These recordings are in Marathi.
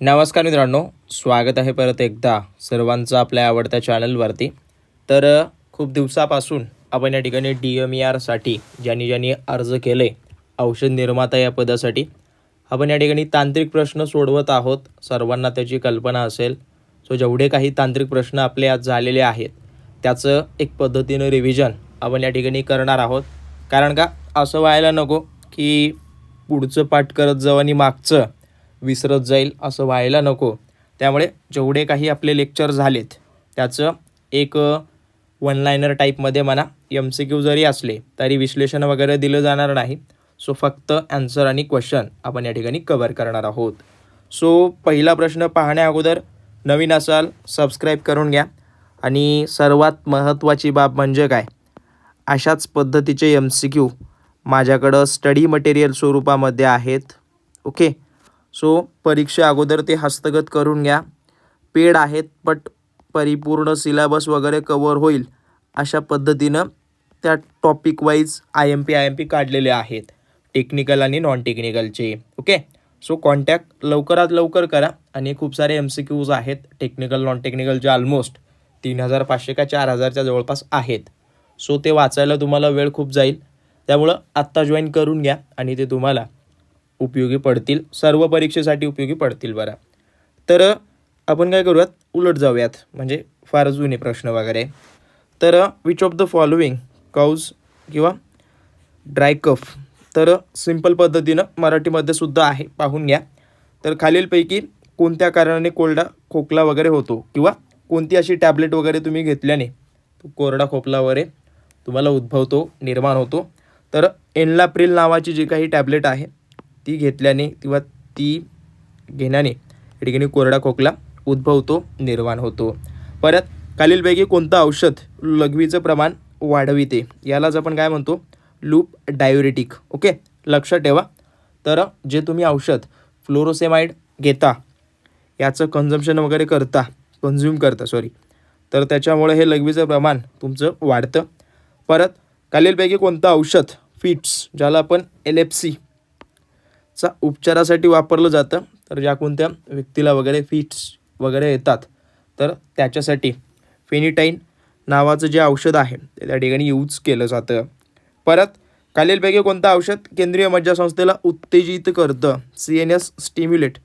नमस्कार मित्रांनो स्वागत आहे परत एकदा सर्वांचं आपल्या आवडत्या चॅनलवरती. तर खूप दिवसापासून आपण या ठिकाणी डी एम ई आरसाठी ज्यांनी ज्यांनी अर्ज केले औषध निर्माता या पदासाठी आपण या ठिकाणी तांत्रिक प्रश्न सोडवत आहोत. सर्वांना त्याची कल्पना असेल. सो जेवढे काही तांत्रिक प्रश्न आपले आज झालेले आहेत त्याचं एक पद्धतीनं रिव्हिजन आपण या ठिकाणी करणार आहोत. कारण का असं व्हायला नको की पुढचं पाठ करत जाऊ आणि मागचं विसरत जाईल असं व्हायला नको. त्यामुळे जेवढे काही आपले लेक्चर झालेत त्याचं एक वन लायनर टाईपमध्ये म्हणा एम सी क्यू जरी असले तरी विश्लेषण वगैरे दिलं जाणार नाही. सो फक्त ॲन्सर आणि क्वेश्चन आपण या ठिकाणी कवर करणार आहोत. सो पहिला प्रश्न पाहण्या अगोदर नवीन असाल सबस्क्राईब करून घ्या. आणि सर्वात महत्त्वाची बाब म्हणजे काय? अशाच पद्धतीचे एम सी क्यू माझ्याकडं स्टडी मटेरियल स्वरूपामध्ये आहेत. ओके सो परीक्षा अगोदर ते हस्तगत करून घ्या. पेड आहेत बट परिपूर्ण सिलेबस वगैरे कवर होईल अशा पद्धतीनं त्या topic wise I M P I M P काढलेले आहेत टेक्निकल आणि नॉन टेक्निकलचे ओके सो कॉन्टॅक्ट लवकरात लवकर करा. आणि खूप सारे एम सी क्यूज आहेत टेक्निकल नॉन टेक्निकलचे ऑलमोस्ट तीन हजार पाचशे का चार हजारच्या जवळपास आहेत. सो ते वाचायला तुम्हाला वेळ खूप जाईल. त्यामुळं आत्ता जॉईन करून घ्या आणि ते तुम्हाला उपयोगी पडतील सर्व परीक्षेसाठी उपयोगी पडतील बरं. तर आपण काय करूयात? उलट जाऊयात. म्हणजे फार जुने प्रश्न वगैरे. तर which of the following cause किंवा ड्राय कफ तर सिंपल पद्धतीनं मराठीमध्ये सुद्धा आहे. पाहून घ्या. तर खालीलपैकी कोणत्या कारणाने कोरडा खोकला वगैरे होतो किंवा कोणती अशी टॅबलेट वगैरे तुम्ही घेतल्याने तो कोरडा खोकला वगैरे तुम्हाला उद्भवतो निर्माण होतो. तर एनलाप्रिल नावाची जी काही टॅबलेट आहे ती घेतल्याने किंवा ती घेण्याने या ठिकाणी कोरडा खोकला उद्भवतो निर्माण होतो. परत खालीलपैकी कोणतं औषध लघवीचं प्रमाण वाढविते यालाच आपण काय म्हणतो? Loop diuretic okay? लक्षात ठेवा. तर जे तुम्ही औषध फ्लोरोसेमाइड घेता याचं कन्झम्पशन वगैरे करता कन्झ्युम करता सॉरी तर त्याच्यामुळे हे लघवीचं प्रमाण तुमचं वाढतं. परत खालीलपैकी कोणतं औषध फिट्स ज्याला आपण एल एफ सी चा उपचारासाठी वापरलं जातं. तर ज्या कोणत्या व्यक्तीला वगैरे फिट्स वगैरे येतात तर त्याच्यासाठी फेनिटाईन नावाचं जे औषध आहे ते त्या ठिकाणी यूज केलं जातं. परत खालीलपैकी कोणतं औषध केंद्रीय मज्जासंस्थेला उत्तेजित करतं? सी एन एस स्टिम्युलेट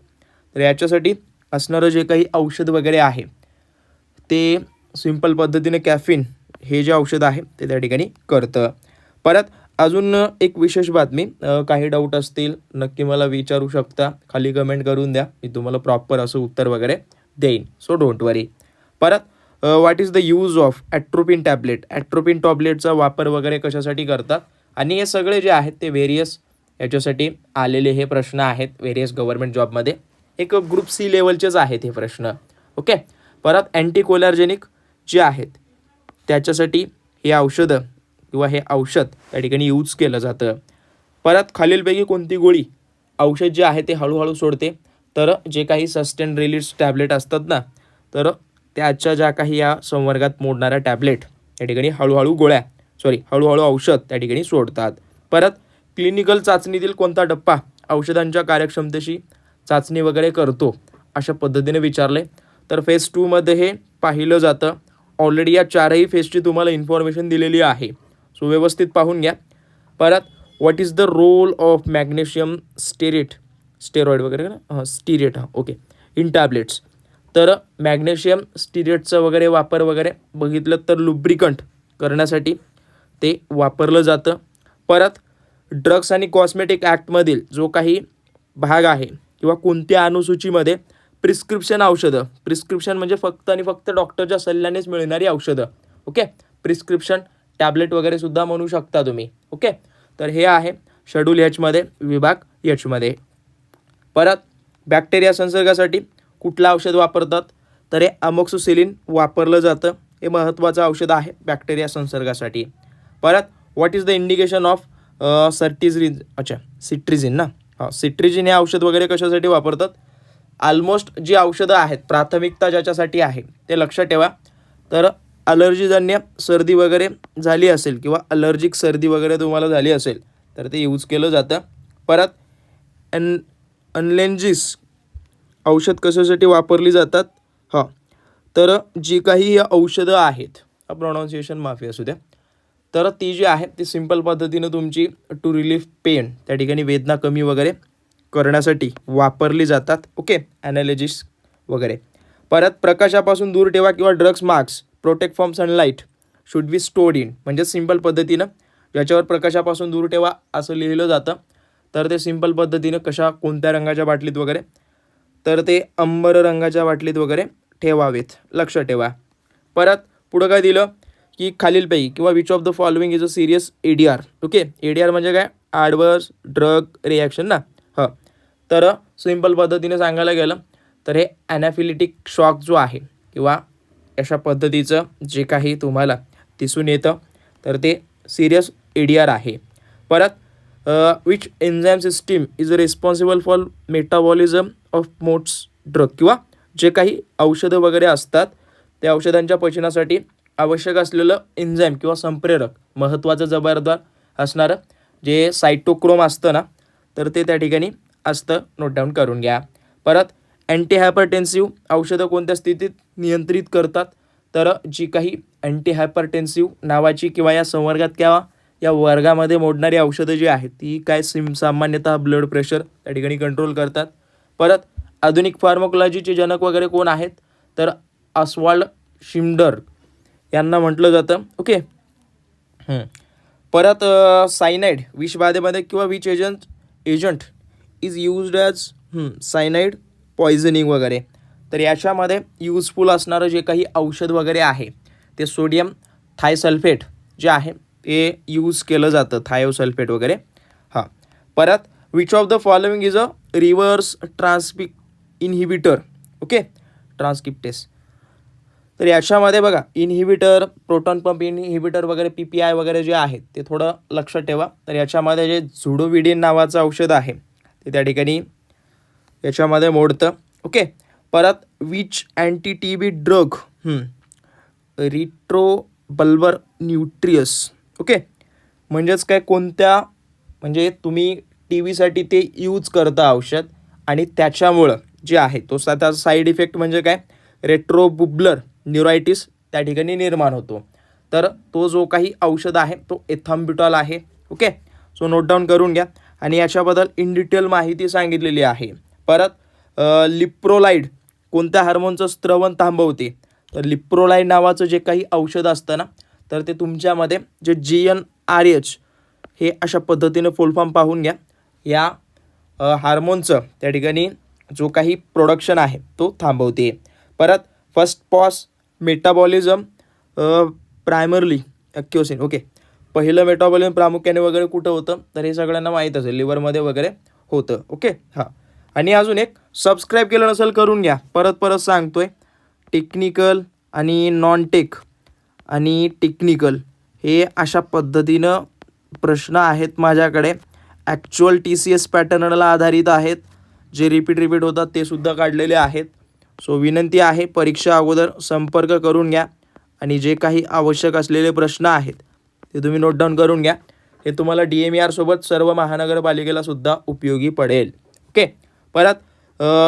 तर याच्यासाठी असणारं जे काही औषध वगैरे आहे ते सिंपल पद्धतीने कॅफिन हे जे औषध आहे ते त्या ठिकाणी करतं. परत अजून एक विशेष बातमी काही डाऊट असतील नक्की मला विचारू शकता. खाली कमेंट करून द्या. मी तुम्हाला प्रॉपर असं उत्तर वगैरे देईन. सो डोंट वरी परत what is the use of atropine tablet atropine टॅबलेटचा वापर वगैरे कशासाठी करतात? आणि हे सगळे जे आहेत ते व्हेरियस याच्यासाठी आलेले हे प्रश्न आहेत व्हेरियस गव्हर्नमेंट जॉबमध्ये एक ग्रुप सी लेवलचेच आहेत हे प्रश्न. ओके परत अँटीकोलार्जेनिक जे आहेत त्याच्यासाठी हे औषधं किंवा हे औषध त्या ठिकाणी यूज केलं जातं. परत खालीलपैकी कोणती गोळी औषध जे आहे ते हळूहळू सोडते. तर जे काही सस्टेन रिलीज टॅबलेट असतात ना तर त्याच्या ज्या काही या संवर्गात मोडणाऱ्या टॅबलेट या ठिकाणी हळूहळू गोळ्या सॉरी हळूहळू औषध त्या ठिकाणी सोडतात. परत क्लिनिकल चाचणीतील कोणता टप्पा औषधांच्या कार्यक्षमतेशी चाचणी वगैरे करतो अशा पद्धतीने विचारले. तर फेज टूमध्ये हे पाहिलं जातं. ऑलरेडी या चारही फेजची तुम्हाला इन्फॉर्मेशन दिलेली आहे. सो व्यवस्थित पाहून घ्या. परत what is the role of magnesium stearate steroid वगैरे का ना हां स्टिरेट हां ओके इन टॅबलेट्स तर मॅग्नेशियम स्टिरेटचा वगैरे वापर वगैरे बघितलं तर लुब्रिकंट करण्यासाठी ते वापरलं जातं. परत ड्रग्स आणि कॉस्मेटिक ॲक्टमधील जो काही भाग आहे किंवा कोणत्या अनुसूचीमध्ये प्रिस्क्रिप्शन औषधं प्रिस्क्रिप्शन म्हणजे फक्त आणि फक्त डॉक्टरच्या सल्ल्यानेच मिळणारी औषधं ओके प्रिस्क्रिप्शन टॅबलेट वगैरे सुद्धा म्हणू शकता तुम्ही. ओके? तर हे आहे शेड्यूल एचमध्ये विभाग एचमध्ये परत बॅक्टेरिया संसर्गासाठी कुठलं औषध वापरतात? तर हे अमोक्सोसिलिन वापरलं जातं. हे महत्त्वाचं औषध आहे बॅक्टेरिया संसर्गासाठी. परत what is the indication of cetirizine अच्छा सिट्रिझिन ना? हां सिट्रिझिन हे औषध वगैरे कशासाठी वापरतात? ऑलमोस्ट जी औषधं आहेत प्राथमिकता ज्याच्यासाठी आहे ते लक्षात ठेवा. तर अलर्जीजन्य सर्दी वगैरे झाली असेल किंवा अलर्जिक सर्दी वगैरे तुम्हाला झाली असेल तर ते यूज केलं जातं. परत अन अनलेंजिस औषध कशासाठी वापरली जातात? हां. तर जी काही औषधं आहेत प्रोनाऊन्सिएशन माफी असू द्या. तर ती जी आहेत ती सिंपल पद्धतीनं तुमची टू रिलीफ पेन त्या ठिकाणी वेदना कमी वगैरे करण्यासाठी वापरली जातात. ओके ॲनालिजिस वगैरे. परत प्रकाशापासून दूर ठेवा किंवा drugs marks protect from sunlight should be stored in म्हणजे सिंपल पद्धतीनं ज्याच्यावर प्रकाशापासून दूर ठेवा असं लिहिलं जातं. तर ते सिंपल पद्धतीनं कशा कोणत्या रंगाच्या बाटलीत वगैरे? तर ते अंबर रंगाच्या बाटलीत वगैरे ठेवावेत. लक्ष ठेवा. परत पुढं काय दिलं? की खालीलपैकी किंवा which of the following is a serious A D R okay? A D R म्हणजे काय? ॲडवर्स ड्रग रिॲक्शन ना? हं. तर सिंपल पद्धतीने सांगायला गेलं तर हे ॲनाफिलिटिक शॉक जो आहे किंवा अशा पद्धतीचं जे काही तुम्हाला दिसून येतं तर ते सिरियस ए डी आर आहे. परत which enzyme system is responsible for metabolism of मोट्स drug किंवा जे काही औषधं वगैरे असतात त्या औषधांच्या पचनासाठी आवश्यक असलेलं एन्झाईम किंवा संप्रेरक महत्त्वाचं जबाबदार असणारं जे सायटोक्रोम असतं ना तर ते त्या ठिकाणी असतं नोट डाऊन करून घ्या. परत अँटीहायपरटेन्सिव्ह औषधं कोणत्या स्थितीत नियंत्रित करतात? तर जी काही अँटीहायपरटेन्सिव्ह नावाची किंवा या संवर्गात किंवा या वर्गामध्ये मोडणारी औषधं जी आहेत ती काय सिम सामान्यतः ब्लड प्रेशर त्या ठिकाणी कंट्रोल करतात. परत आधुनिक फार्मोकॉलॉजीचे जनक वगैरे कोण आहेत? तर अस्वाल्ड शिमडर यांना म्हटलं जातं. ओके? परत सायनाईड विषबाधेमध्ये किंवा which agent agent is used as cyanide poisoning वगैरे. तर याच्यामध्ये यूजफुल असणारं जे काही औषध वगैरे आहे ते सोडियम थायसल्फेट जे आहे ते यूज केलं जातं थायोसल्फेट वगैरे. हां. परत which of the following is a reverse transcriptase inhibitor okay transcriptase तर याच्यामध्ये बघा इनहिबिटर प्रोटॉन पंप इनहिबिटर वगैरे पी पी आय वगैरे जे आहेत ते थोडं लक्षात ठेवा. तर याच्यामध्ये जे झुडोविडिन नावाचं औषध आहे ते त्या ठिकाणी याच्यामध्ये मोडतं. ओके परत which anti T B drug retrobulbar neuritis okay म्हणजेच काय कोणत्या म्हणजे तुम्ही टी व्हीसाठी ते यूज करता औषध आणि त्याच्यामुळं जे आहे तो त्याचा साईड इफेक्ट म्हणजे काय? रेट्रोबुब्लर न्युरायटिस त्या ठिकाणी निर्माण होतो. तर तो जो काही औषध आहे तो एथाम्ब्युटॉल आहे. ओके सो नोट डाऊन करून घ्या. आणि याच्याबद्दल इन डिटेल माहिती सांगितलेली आहे. परत लिप्रोलाईड कोणत्या हार्मोनचं स्त्रवण थांबवते? तर लिप्रोलाईड नावाचं जे काही औषध असतं ना तर ते तुमच्यामध्ये जे जी एन आर एच हे अशा पद्धतीनं फुल फॉर्म पाहून घ्या. या हार्मोनचं त्या ठिकाणी जो काही प्रोडक्शन आहे तो थांबवते. परत फर्स्ट पॉस मेटाबॉलिझम प्रायमरली अक्योसिन ओके पहिलं मेटाबॉलिझम प्रामुख्याने वगैरे कुठं होतं? तर हे सगळ्यांना माहीत असेल लिव्हरमध्ये वगैरे होतं ओके हां. आणि अजून एक सबस्क्राईब केलं नसेल करून घ्या. परत परत सांगतोय टेक्निकल आणि नॉन टेक आणि टेक्निकल हे अशा पद्धतीनं प्रश्न आहेत माझ्याकडे. ॲक्च्युअल टी सी एस पॅटर्नला आधारित आहेत. जे रिपीट रिपीट होतात ते सुद्धा काढलेले आहेत. सो विनंती आहे परीक्षा अगोदर संपर्क करून घ्या. आणि जे काही आवश्यक असलेले प्रश्न आहेत ते तुम्ही नोट डाऊन करून घ्या. हे तुम्हाला डी एम ई सोबत सर्व महानगरपालिकेला सुद्धा उपयोगी पडेल. ओके परत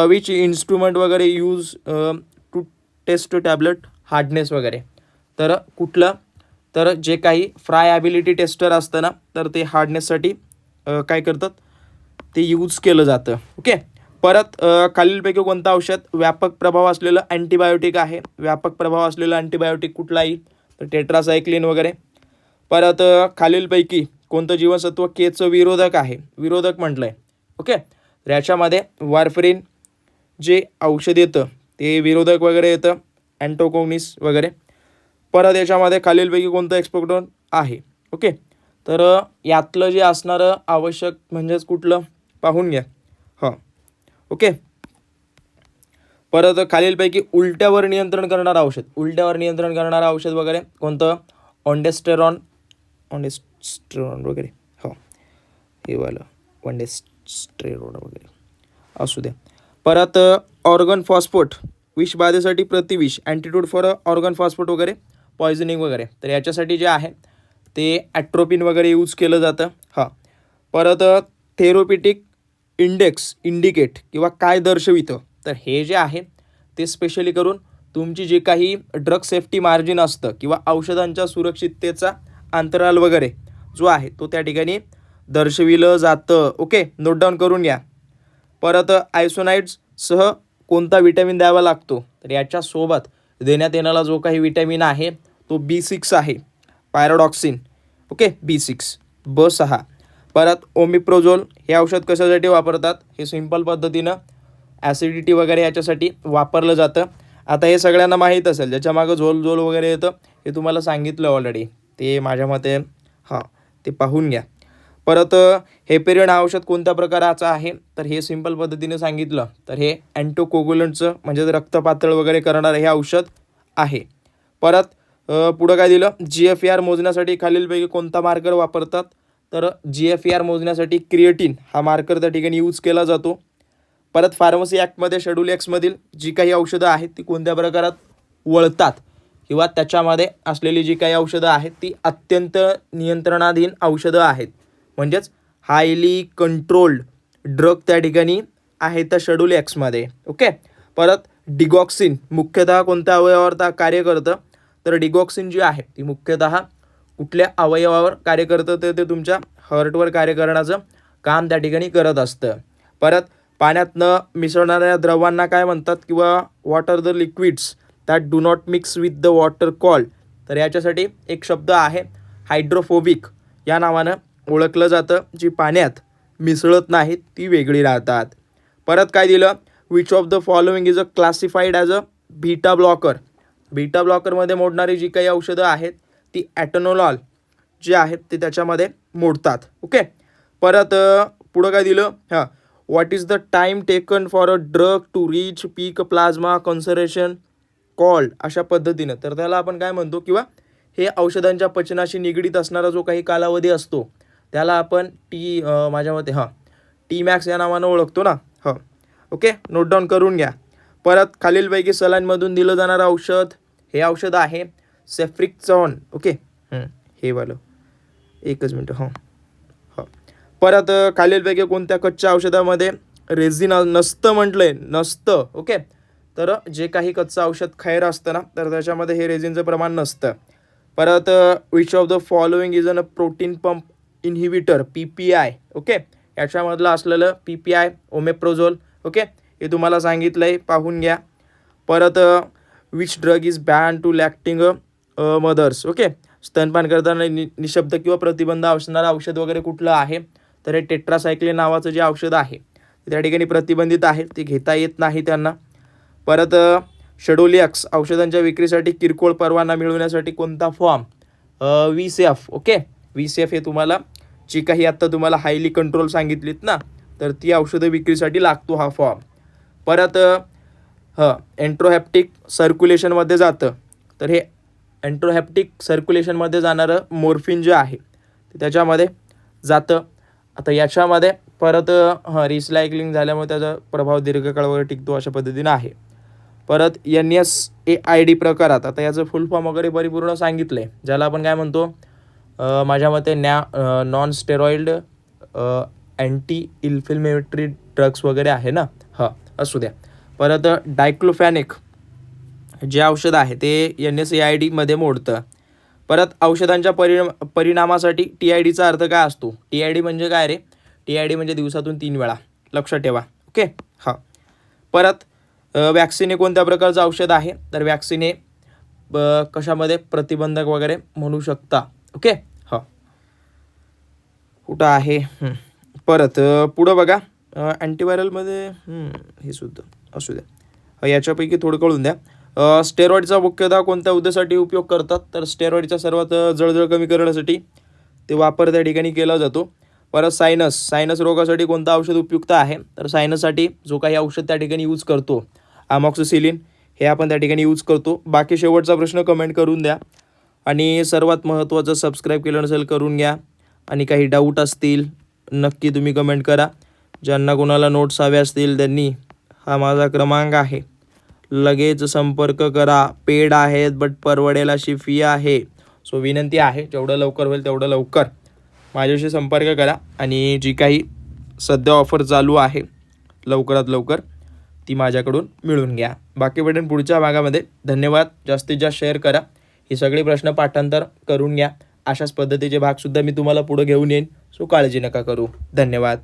विच इन्स्ट्रुमेंट वगैरे use to test tablet hardness वगैरे. तर कुठलं? तर जे काही फ्राय ॲबिलिटी टेस्टर असतं ना तर ते हार्डनेससाठी काय करतात? ते यूज केलं जातं. ओके परत खालीलपैकी कोणतं औषध? व्यापक प्रभाव असलेलं अँटीबायोटिक आहे. व्यापक प्रभाव असलेलं अँटीबायोटिक कुठलाही? तर टेट्रासायक्लिन वगैरे. परत खालीलपैकी कोणतं जीवनसत्व? केचं विरोधक आहे. विरोधक म्हटलं आहे ओके याच्यामध्ये वारफरीन जे औषध येतं ते विरोधक वगैरे येतं अँटोकोनिस वगैरे. परत याच्यामध्ये खालीलपैकी कोणतं एक्सपोक्टोन आहे? ओके? तर यातलं जे असणारं आवश्यक म्हणजेच कुठलं? पाहून घ्या. हां. ओके? परत खालीलपैकी उलट्यावर नियंत्रण करणारं औषध. उलट्यावर नियंत्रण करणारं औषध वगैरे कोणतं? ऑन्डेस्टेरॉन ऑन्डेस्टेरॉन वगैरे. हो. हे वालं ऑन्डेस्टेरॉन वगैरे. असू द्या. परत ऑर्गन फॉस्फोट विषबाधेसाठी प्रतिविष अँटीट्यूड फॉर ऑर्गन फॉस्फोट वगैरे पॉयझनिंग वगैरे. तर याच्यासाठी जे आहे ते ॲट्रोपिन वगैरे यूज केलं जातं. हां. परत थेरोपिटिक इंडेक्स इंडिकेट किंवा काय दर्शवितं. तर हे जे आहे ते स्पेशली करून तुमची जी काही ड्रग सेफ्टी मार्जिन असतं किंवा औषधांच्या सुरक्षिततेचा अंतराल वगैरे जो आहे तो त्या ठिकाणी दर्शविलं जातं. ओके नोट डाऊन करून घ्या. परत आयसोनाईड्ससह कोणता विटॅमिन द्यावा लागतो? तर याच्यासोबत देण्यात येणारा जो काही विटॅमिन आहे तो बी सिक्स आहे. पायरोडॉक्सिन ओके बी सिक्स ब सहा परत ओमिप्रोझोल हे औषध कशासाठी वापरतात? हे सिंपल पद्धतीनं ॲसिडिटी वगैरे याच्यासाठी वापरलं जातं. आता हे सगळ्यांना माहीत असेल ज्याच्यामागं झोल झोल वगैरे येतं हे तुम्हाला सांगितलं ऑलरेडी ते माझ्या मते हां ते पाहून घ्या. परत हेपेरियन हा औषध कोणत्या प्रकाराचं आहे? तर हे सिंपल पद्धतीने सांगितलं. तर हे अँटोकोगुलंटचं म्हणजे रक्तपातळ वगैरे करणारं हे औषध आहे. परत पुढं काय दिलं? जी एफ आर मोजण्यासाठी खालीलपैकी कोणता मार्कर वापरतात? तर जी एफ आर मोजण्यासाठी क्रिएटिन हा मार्कर त्या ठिकाणी यूज केला जातो. परत फार्मसी ॲक्टमध्ये शेड्यूल एक्समधील जी काही औषधं आहेत ती कोणत्या प्रकारात वळतात? किंवा त्याच्यामध्ये असलेली जी काही औषधं आहेत ती अत्यंत नियंत्रणाधीन औषधं आहेत. म्हणजेच हायली कंट्रोल्ड ड्रग त्या ठिकाणी आहे त्या शेड्यूल एक्समध्ये ओके परत डिगॉक्सिन मुख्यतः कोणत्या अवयवावर कार्य करतं? तर डिगॉक्सिन जी आहे ती मुख्यतः कुठल्या अवयवावर कार्य करतं तर ते तुमच्या हार्टवर कार्य करण्याचं काम त्या ठिकाणी करत असतं. परत पाण्यात न मिसळणाऱ्या द्रवांना काय म्हणतात? किंवा what are the liquids that do not mix with the water call तर याच्यासाठी एक शब्द आहे हायड्रोफोबिक या नावानं ओळखलं जातं जी पाण्यात मिसळत नाहीत ती वेगळी राहतात. परत काय दिलं? Which of the following is a classified as a beta blocker beta ब्लॉकरमध्ये मोडणारी जी काही औषधं आहेत ती ॲटोनोलॉल जे आहेत ते त्याच्यामध्ये मोडतात. ओके? परत पुढं काय दिलं? हां. What is the time taken for a drug to reach peak plasma concentration called अशा पद्धतीनं. तर त्याला आपण काय म्हणतो? किंवा हे औषधांच्या पचनाशी निगडीत असणारा जो काही कालावधी असतो त्याला आपण टी माझ्या मते हां टी मॅक्स या नावानं ओळखतो ना हां. ओके? नोट डाऊन करून घ्या. परत खालीलपैकी सलाईनमधून दिलं जाणारं औषध हे औषध आहे सेफ्रिक्झॉन ओके? हे वालं. एकच मिनटं हां. हां. परत खालीलपैकी कोणत्या कच्च्या औषधामध्ये रेझिन नसतं म्हटलंय नसतं ओके? तर जे काही कच्चं औषध खैर असतं ना तर त्याच्यामध्ये हे रेझिनचं प्रमाण नसतं. परत which of the following is an a protein pump inhibitor P P I okay याच्यामधलं असलेलं P P I omeprazole okay हे तुम्हाला सांगितलं आहे पाहून घ्या. परत which drug is ban to lactating mothers okay स्तनपान करताना नि निशब्द किंवा प्रतिबंध असणारं औषध वगैरे कुठलं आहे? तर हे टेट्रासायक्लिन नावाचं जे औषध आहे त्या ठिकाणी प्रतिबंधित आहे ते घेता येत नाही त्यांना. परत शेडोलियक्स औषधांच्या विक्रीसाठी किरकोळ परवाना मिळवण्यासाठी कोणता form V C F okay V C F हे तुम्हाला जी काही आत्ता तुम्हाला हायली कंट्रोल सांगितलीत ना तर ती औषधं विक्रीसाठी लागतो हा फॉर्म परत हं एन्ट्रोहॅप्टिक सर्क्युलेशनमध्ये जातं. तर हे एन्ट्रोहॅप्टिक सर्क्युलेशनमध्ये जाणारं मोर्फिन जे आहे त्याच्यामध्ये जातं. आता याच्यामध्ये परत हां रिसायकलिंग झाल्यामुळे त्याचा प्रभाव दीर्घकाळ वगैरे टिकतो अशा पद्धतीनं आहे. परत N S A I D प्रकारात आता याचं फुल फॉर्म वगैरे परिपूर्ण सांगितलं आहे ज्याला आपण काय म्हणतो माझ्या मते न्या non steroid anti inflammatory drugs वगैरे आहे ना? हां असू द्या. परत डायक्लोफॅनिक जे औषध आहे ते एन एस ए आय डीमध्ये मोडतं. परत औषधांच्या परिणाम परिणामासाठी टी आय डीचा अर्थ काय असतो? टी आय डी म्हणजे काय रे? टी आय डी म्हणजे दिवसातून तीन वेळा. लक्षात ठेवा. ओके? हां. परत वॅक्सिन हे कोणत्या प्रकारचं औषध आहे? तर वॅक्सिन हे ब- कशामध्ये? प्रतिबंधक वगैरे म्हणू शकता. ओके? हां. कुठं आहे? परत पुढं बघा. अँटीव्हायरलमध्ये हे सुद्धा असू द्या. याच्यापैकी थोडं कळून द्या. स्टेरॉईडचा स्टेरॉइडचा मुख्यतः कोणत्या उद्देशासाठी उपयोग करतात? तर स्टेरॉइडचा सर्वात जळजळ कमी करण्यासाठी ते वापर त्या ठिकाणी केला जातो. परत सायनस सायनस रोगासाठी कोणतं औषध उपयुक्त आहे? तर सायनससाठी जो काही औषध त्या ठिकाणी यूज करतो आमॉक्सिसिलिन हे आपण त्या ठिकाणी यूज करतो. बाकी शेवटचा प्रश्न कमेंट करून द्या. आणि सर्वात महत्त्वाचं सबस्क्राईब केलं नसेल करून घ्या. आणि काही डाऊट असतील नक्की तुम्ही कमेंट करा. ज्यांना कोणाला नोट्स हवे असतील त्यांनी हा माझा क्रमांक आहे. लगेच संपर्क करा. पेड आहेत बट परवडेल अशी फी आहे. सो विनंती आहे जेवढं लवकर होईल तेवढं लवकर माझ्याशी संपर्क करा. आणि जी काही सध्या ऑफर चालू आहे लवकरात लवकर ती माझ्याकडून मिळून घ्या. बाकी भेटेन पुढच्या भागामध्ये. धन्यवाद. जास्तीत जास्त शेअर करा. हे सगळे प्रश्न पाठांतर करून घ्या. अशाच पद्धतीचे भागसुद्धा मी तुम्हाला पुढे घेऊन येईन. सो काळजी नका करू. धन्यवाद.